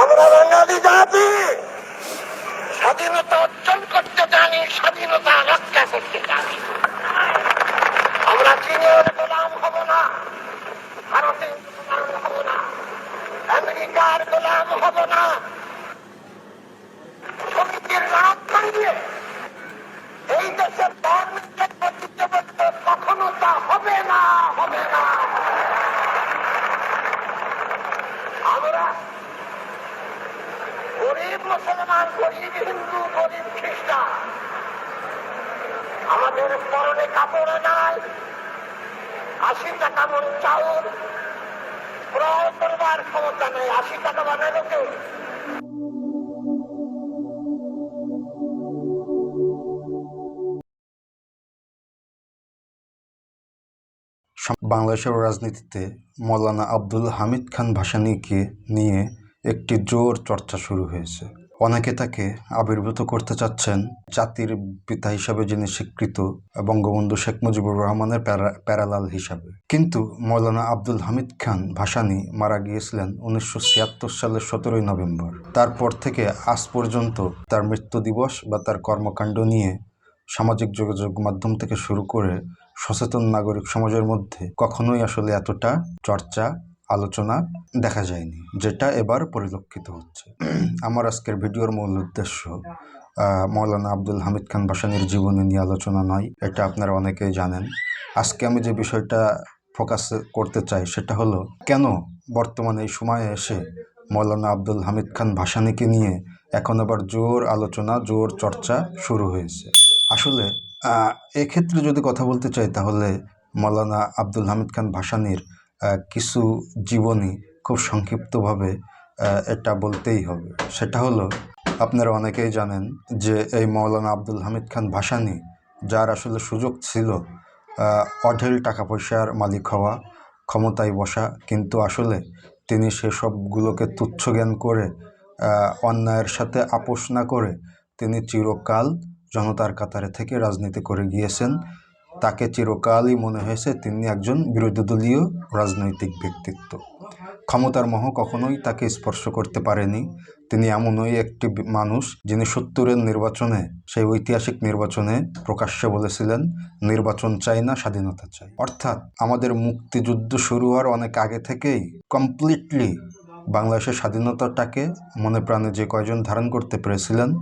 আমরা বাঙালি জাতি। স্বাধীনতা অর্জন করতে জানি, স্বাধীনতা রক্ষা করতে জানি। আমরা চীনের গোলাম হব না, ভারতের গোলাম হব না, আমেরিকার গোলাম হব না সমিতির নাম ভাঙিয়ে এই দেশের ধর্মের প্রতিযোগিত কখনো তা হবে না হবে না আমরা গরিব মুসলমান গরিব হিন্দু গরিব খ্রিস্টান আমাদের পরনে কাপড় নাই। আশি টাকা মন চাউল। ক্রয় করবার ক্ষমতা নেই। আশি টাকা বানালো কেউ বাংলাদেশের রাজনীতিতে মৌলানা আব্দুল হামিদ খান ভাসানীকে নিয়ে একটি জোর চর্চা শুরু হয়েছে। অনেকে তাকে আবির্ভূত করতে চাচ্ছেন। জাতির পিতা হিসাবে যিনি স্বীকৃত বঙ্গবন্ধু শেখ মুজিবুর রহমানের প্যারা- প্যারালাল হিসাবে। কিন্তু মৌলানা আব্দুল হামিদ খান ভাসানী মারা গিয়েছিলেন উনিশশো ছিয়াত্তর সালের সতেরোই নভেম্বর। তারপর থেকে আজ পর্যন্ত তার মৃত্যু দিবস বা তার কর্মকাণ্ড নিয়ে সামাজিক যোগাযোগ মাধ্যম থেকে শুরু করে সচেতন নাগরিক সমাজের মধ্যে কখনোই আসলে এতটা চর্চা আলোচনা দেখা যায়নি, যেটা এবার পরিলক্ষিত হচ্ছে। আমার আজকের ভিডিওর মূল উদ্দেশ্য মৌলানা আব্দুল হামিদ খান ভাসানীর জীবনী নিয়ে আলোচনা নয়, এটা আপনারা অনেকেই জানেন। আজকে আমি যে বিষয়টা ফোকাস করতে চাই, সেটা হলো, কেন বর্তমানে এই সময়ে এসে মৌলানা আব্দুল হামিদ খান ভাসানিকে নিয়ে এখন আবার জোর আলোচনা, জোর চর্চা শুরু হয়েছে? আসলে এক্ষেত্রে যদি কথা বলতে চাই, তাহলে মৌলানা আব্দুল হামিদ খান ভাসানীর কিছু জীবনী খুব সংক্ষিপ্তভাবে এটা বলতেই হবে। সেটা হলো, আপনারা অনেকেই জানেন যে এই মৌলানা আব্দুল হামিদ খান ভাসানী, যার আসলে সুযোগ ছিল অঢেল টাকা পয়সার মালিক হওয়া, ক্ষমতায় বসা, কিন্তু আসলে তিনি সেসবগুলোকে তুচ্ছ জ্ঞান করে অন্যায়ের সাথে আপোষ না করে তিনি চিরকাল জনতার কাতারে থেকে রাজনীতি করে গিয়েছেন। তাকে চিরকালই মনে হয়েছে তিনি একজন বিরোধী দলীয় রাজনৈতিক ব্যক্তিত্ব। ক্ষমতার মোহ কখনোই তাকে স্পর্শ করতে পারেনি। তিনি এমনই একটি মানুষ যিনি সত্তরের নির্বাচনে, সেই ঐতিহাসিক নির্বাচনে প্রকাশ্যে বলেছিলেন, নির্বাচন চাই না, স্বাধীনতা চাই। অর্থাৎ আমাদের মুক্তিযুদ্ধ শুরু হওয়ার অনেক আগে থেকেই কমপ্লিটলি বাংলাদেশের স্বাধীনতাটাকে মনে প্রাণে যে কয়জন ধারণ করতে পেরেছিলেন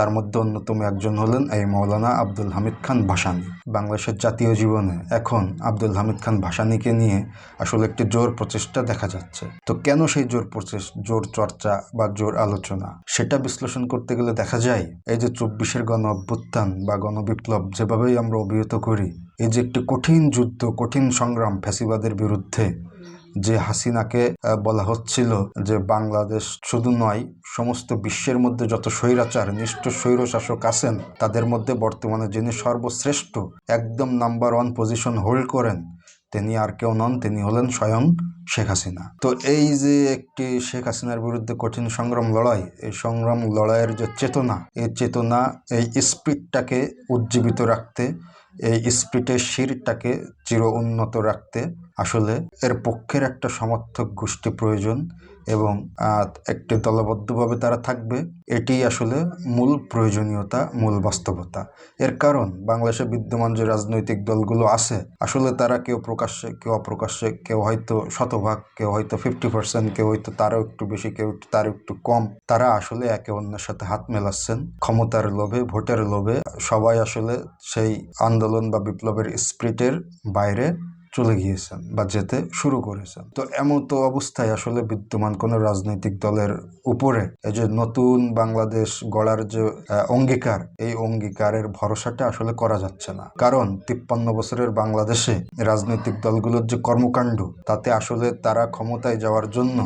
তার মধ্যে অন্যতম একজন হলেন এই মৌলানা আব্দুল হামিদ খান ভাসানী। বাংলাদেশের জাতীয় জীবনে এখন আব্দুল হামিদ খান ভাসানিকে নিয়ে আসলে একটি জোর প্রচেষ্টা দেখা যাচ্ছে। তো কেন সেই জোর প্রচেষ্টা জোর চর্চা বা জোর আলোচনা সেটা বিশ্লেষণ করতে গেলে দেখা যায়, এই যে চব্বিশের গণ অভ্যুত্থান বা গণবিপ্লব যেভাবেই আমরা অভিহিত করি, এই যে একটি কঠিন যুদ্ধ, কঠিন সংগ্রাম ফ্যাসিবাদের বিরুদ্ধে যে হাসিনাকে বলা হচ্ছিল যে বাংলাদেশ শুধু নয়, সমস্ত বিশ্বের মধ্যে যত স্বৈরাচার, নিষ্ঠ স্বৈরশাসক আছেন, তাদের মধ্যে বর্তমানে যিনি সর্বশ্রেষ্ঠ, একদম নাম্বার ওয়ান পজিশন হোল্ড করেন, তিনি আর কেউ নন, তিনি হলেন স্বয়ং শেখ হাসিনা। তো এই যে একটি শেখ হাসিনার বিরুদ্ধে কঠিন সংগ্রাম লড়াই, এই সংগ্রাম লড়াইয়ের যে চেতনা, এই চেতনা, এই স্পিডটাকে উজ্জীবিত রাখতে এই স্পিটে শিরটাকে চির উন্নত রাখতে আসলে এর পক্ষের একটা সমর্থক গোষ্ঠী প্রয়োজন। এবং একটি দলবদ্ধভাবে তারা থাকবে, এটি আসলে মূল প্রয়োজনীয়তা, মূল বাস্তবতা। এর কারণ, বাংলাদেশে বিদ্যমান যে রাজনৈতিক দলগুলো আছে, আসলে তারা কেউ প্রকাশ্যে, কেউ অপ্রকাশ্যে, কেউ হয়তো শতভাগ, কেউ হয়তো ফিফটি পার্সেন্ট কেউ হয়তো তারও একটু বেশি, কেউ তার একটু কম। তারা আসলে একে অন্যের সাথে হাত মেলাচ্ছেন, ক্ষমতার লোভে, ভোটের লোভে। সবাই আসলে সেই আন্দোলন বা বিপ্লবের স্পিরিটের বাইরে। চলে গিয়েছেন বা যেতে শুরু করেছেন। তো এমন তো অবস্থায় আসলে বিদ্যমান কোনো রাজনৈতিক দলের উপরে এই যে নতুন বাংলাদেশ গড়ার যে অঙ্গীকার, এই অঙ্গীকারের ভরসাটা আসলে করা যাচ্ছে না। কারণ তিপ্পান্ন বছরের বাংলাদেশে রাজনৈতিক দলগুলোর যে কর্মকাণ্ড, তাতে আসলে তারা ক্ষমতায় যাওয়ার জন্য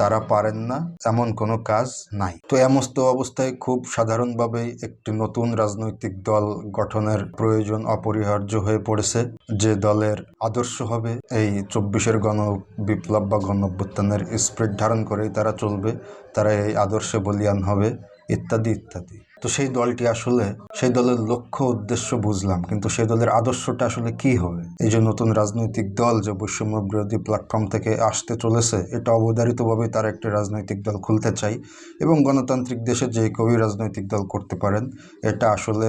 তারা পারেন না, এমন কোনো কাজ নাই। তো এমস্ত অবস্থায় খুব সাধারণভাবে একটি নতুন রাজনৈতিক দল গঠনের প্রয়োজন অপরিহার্য হয়ে পড়েছে। যে দলের আদর্শ হবে এই চব্বিশের গণ বিপ্লব বা গণ অভ্যুত্থানের স্প্রিট ধারণ করেই তারা চলবে, তারা এই আদর্শে বলিয়ান হবে, ইত্যাদি ইত্যাদি। তো সেই দলটি আসলে, সেই দলের লক্ষ্য উদ্দেশ্য বুঝলাম, কিন্তু সেই দলের আদর্শটা আসলে কি হবে? এই যে নতুন রাজনৈতিক দল যে বৈষম্য বিরোধী প্ল্যাটফর্ম থেকে আসতে চলেছে, এটা অবধারিতভাবে তারা একটি রাজনৈতিক দল খুলতে চাই এবং গণতান্ত্রিক দেশে যে কবি রাজনৈতিক দল করতে পারেন, এটা আসলে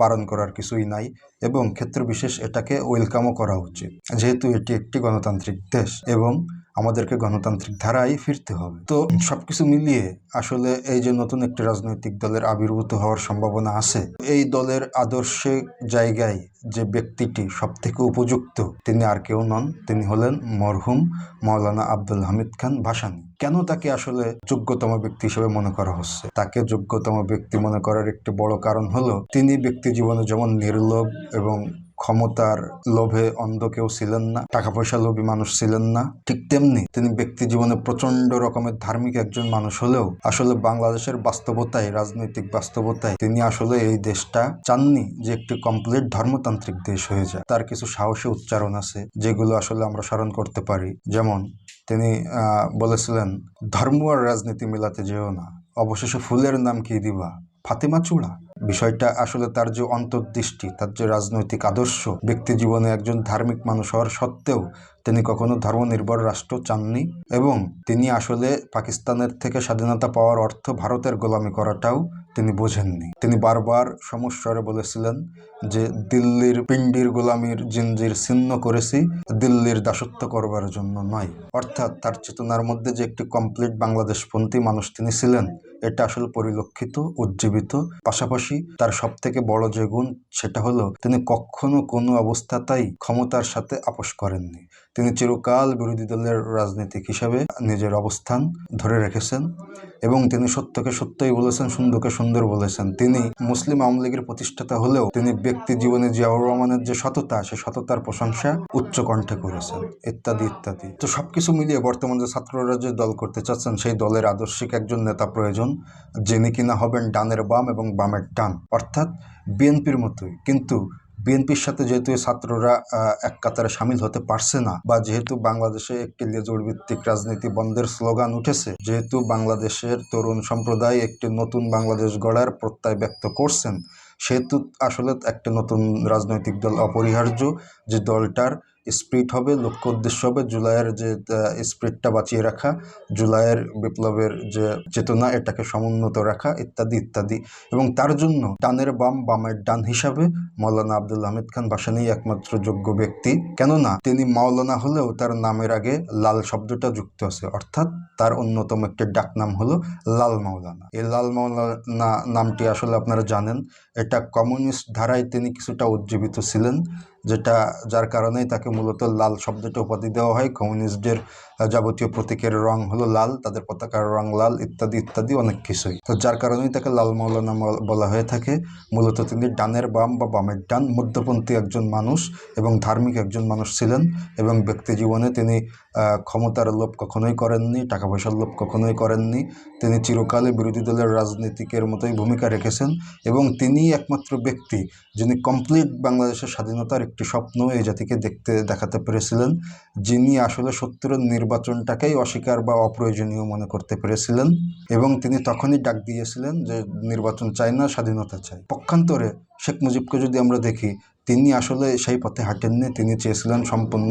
বারণ করার কিছুই নাই এবং ক্ষেত্র বিশেষ এটাকে ওয়েলকামও করা উচিত। যেহেতু এটি একটি গণতান্ত্রিক দেশ এবং আমাদেরকে গণতান্ত্রিক ধারায় ফিরতে হবে। তো সবকিছু মিলিয়ে আসলে এই যে নতুন একটি রাজনৈতিক দলের আবির্ভূত হওয়ার সম্ভাবনা আছে, এই দলের আদর্শিক জায়গায় যে ব্যক্তিটি সব থেকে উপযুক্ত, তিনি আর কেউ নন, তিনি হলেন মরহুম মাওলানা আব্দুল হামিদ খান ভাসানী। কেন তাকে আসলে যোগ্যতম ব্যক্তি হিসেবে মনে করা হচ্ছে? তাকে যোগ্যতম ব্যক্তি মনে করার একটি বড় কারণ হলো, তিনি ব্যক্তি জীবনে যেমন নির্লোভ এবং ক্ষমতার লোভে অন্ধ কেউ ছিলেন না টাকা পয়সা লোভী মানুষ ছিলেন না। ঠিক তেমনি তিনি ব্যক্তি জীবনে প্রচণ্ড রকমের ধার্মিক একজন মানুষ হলেও আসলে বাংলাদেশের বাস্তবতায়, রাজনৈতিক বাস্তবতায় তিনি আসলে এই দেশটা চাননি যে একটি কমপ্লিট ধর্মতান্ত্রিক দেশ হয়ে যায়। তার কিছু সাহসী উচ্চারণ আছে যেগুলো আসলে আমরা স্মরণ করতে পারি। যেমন তিনি বলেছিলেন, ধর্ম আর রাজনীতি মিলাতে যেও না। অবশেষে ফুলের নাম কি দিবা? ফাতেমা চূড়া? বিষয়টা আসলে তার যে অন্তর্দৃষ্টি, তার যে রাজনৈতিক আদর্শ, ব্যক্তি জীবনে একজন ধার্মিক মানুষ হওয়ার সত্ত্বেও তিনি কখনো ধর্মনির্ভর রাষ্ট্র চাননি এবং তিনি আসলে পাকিস্তানের থেকে স্বাধীনতা পাওয়ার অর্থ ভারতের গোলামি করাটাও তিনি বোঝেননি। তিনি বারবার সমস্বরে বলেছিলেন যে, দিল্লির পিণ্ডির গোলামির জিনজির ছিন্ন করেছি, দিল্লির দাসত্ব করবার জন্য নয়। অর্থাৎ তার চেতনার মধ্যে যে একটি কমপ্লিট বাংলাদেশপন্থী মানুষ তিনি ছিলেন, এটা আসলে পরিলক্ষিত, উজ্জীবিত। পাশাপাশি তার সব থেকে বড় যে গুণ, সেটা হলো তিনি কখনো কোনো অবস্থাতেই ক্ষমতার সাথে আপোষ করেননি। তিনি চিরকাল বিরোধী দলের রাজনীতিক হিসাবে নিজের অবস্থান ধরে রেখেছেন এবং তিনি সত্যকে সত্যই বলেছেন, সুন্দরকে সুন্দর বলেছেন। তিনি মুসলিম আওয়ামী লীগের প্রতিষ্ঠাতা হলেও তিনি ব্যক্তি জীবনে জিয়াউর রহমানের যে সততা, সে সততার প্রশংসা উচ্চ কণ্ঠে করেছেন। ইত্যাদি ইত্যাদি। তো সবকিছু মিলিয়ে বর্তমান যে ছাত্ররা যে দল করতে চাচ্ছেন, সেই দলের আদর্শিক একজন নেতা প্রয়োজন, যিনি কিনা হবেন ডানের বাম এবং বামের ডান। অর্থাৎ বিএনপির মতোই। কিন্তু বিএনপির সাথে যেহেতু ছাত্ররা এক কাতারে সামিল হতে পারছে না, বা যেহেতু বাংলাদেশে একটি লেজোর ভিত্তিক রাজনীতি বন্ধের স্লোগান উঠেছে, যেহেতু বাংলাদেশের তরুণ সম্প্রদায় একটি নতুন বাংলাদেশ গড়ার প্রত্যয় ব্যক্ত করছেন, সেহেতু আসলে একটা নতুন রাজনৈতিক দল অপরিহার্য, যে দলটার স্প্রিট হবে, লক্ষ্য উদ্দেশ্য হবে জুলাইয়ের যে স্প্রিটটা বাঁচিয়ে রাখা, জুলাইয়ের বিপ্লবের যে চেতনা, এটাকে সমুন্নত রাখা, ইত্যাদি ইত্যাদি। এবং তার জন্য ডানের বাম, বামের ডান হিসাবে মৌলানা আব্দুল হামিদ খান ভাসানী একমাত্র যোগ্য ব্যক্তি। কেননা তিনি মাওলানা হলেও তার নামের আগে লাল শব্দটা যুক্ত আছে, অর্থাৎ তার অন্যতম একটি ডাক নাম হলো লাল মাওলানা। এই লাল মাওলানা নামটি আসলে আপনারা জানেন, এটা কমিউনিস্ট ধারায় তিনি কিছুটা উজ্জীবিত ছিলেন। যেটা, যার কারণেই তাকে মূলত লাল শব্দটা উপাধি দেওয়া হয়। কমিউনিস্টদের যাবতীয় প্রতীকের রং হলো লাল, তাদের পতাকার রং লাল, ইত্যাদি ইত্যাদি অনেক কিছুই। তো যার কারণেই তাকে লাল মৌলানা বলা হয়ে থাকে। মূলত তিনি ডানের বাম বা বামের ডান মধ্যপন্থী একজন মানুষ এবং ধার্মিক একজন মানুষ ছিলেন এবং ব্যক্তি জীবনে তিনি ক্ষমতার লোভ কখনোই করেননি টাকা পয়সার লোভ কখনোই করেননি। তিনি চিরকালে বিরোধী দলের রাজনীতিকের মতোই ভূমিকা রেখেছেন এবং তিনিই একমাত্র ব্যক্তি যিনি কমপ্লিট বাংলাদেশের স্বাধীনতার একটি স্বপ্ন এই জাতিকে দেখতে, দেখাতে পেরেছিলেন। যিনি আসলে সত্তরের নির্বাচনটাকেই অস্বীকার বা অপ্রয়োজনীয় মনে করতে পেরেছিলেন এবং তিনি তখনই ডাক দিয়েছিলেন যে নির্বাচন চাই না, স্বাধীনতা চাই। পক্ষান্তরে শেখ মুজিবকে যদি আমরা দেখি, তিনি আসলে সেই পথে হাঁটেননি। তিনি চেয়েছিলেন সম্পূর্ণ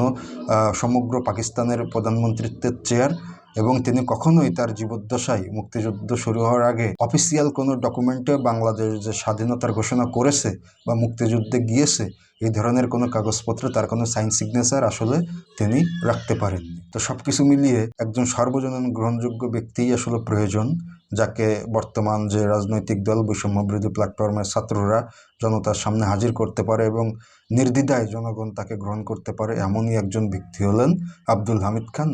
সমগ্র পাকিস্তানের প্রধানমন্ত্রিত্বের চেয়ার এবং তিনি কখনোই তার জীবদ্দশায় মুক্তিযুদ্ধ শুরু হওয়ার আগে অফিসিয়াল কোনো ডকুমেন্টে বাংলাদেশ যে স্বাধীনতার ঘোষণা করেছে বা মুক্তিযুদ্ধে গিয়েছে, এই ধরনের কোনো কাগজপত্রে, তার কোনো সাইন সিগনেচার আসলে তিনি রাখতে পারেননি। তো সব কিছু মিলিয়ে একজন সর্বজনীন গ্রহণযোগ্য ব্যক্তিই আসলে প্রয়োজন, যাকে বর্তমান যে রাজনৈতিক দল বৈষম্য বিরোধী প্ল্যাটফর্মের ছাত্ররা জনতার সামনে হাজির করতে পারে এবং নির্দ্বিধায় জনগণ তাকে গ্রহণ করতে পারে, এমনই একজন ব্যক্তি হলেন আব্দুল হামিদ খান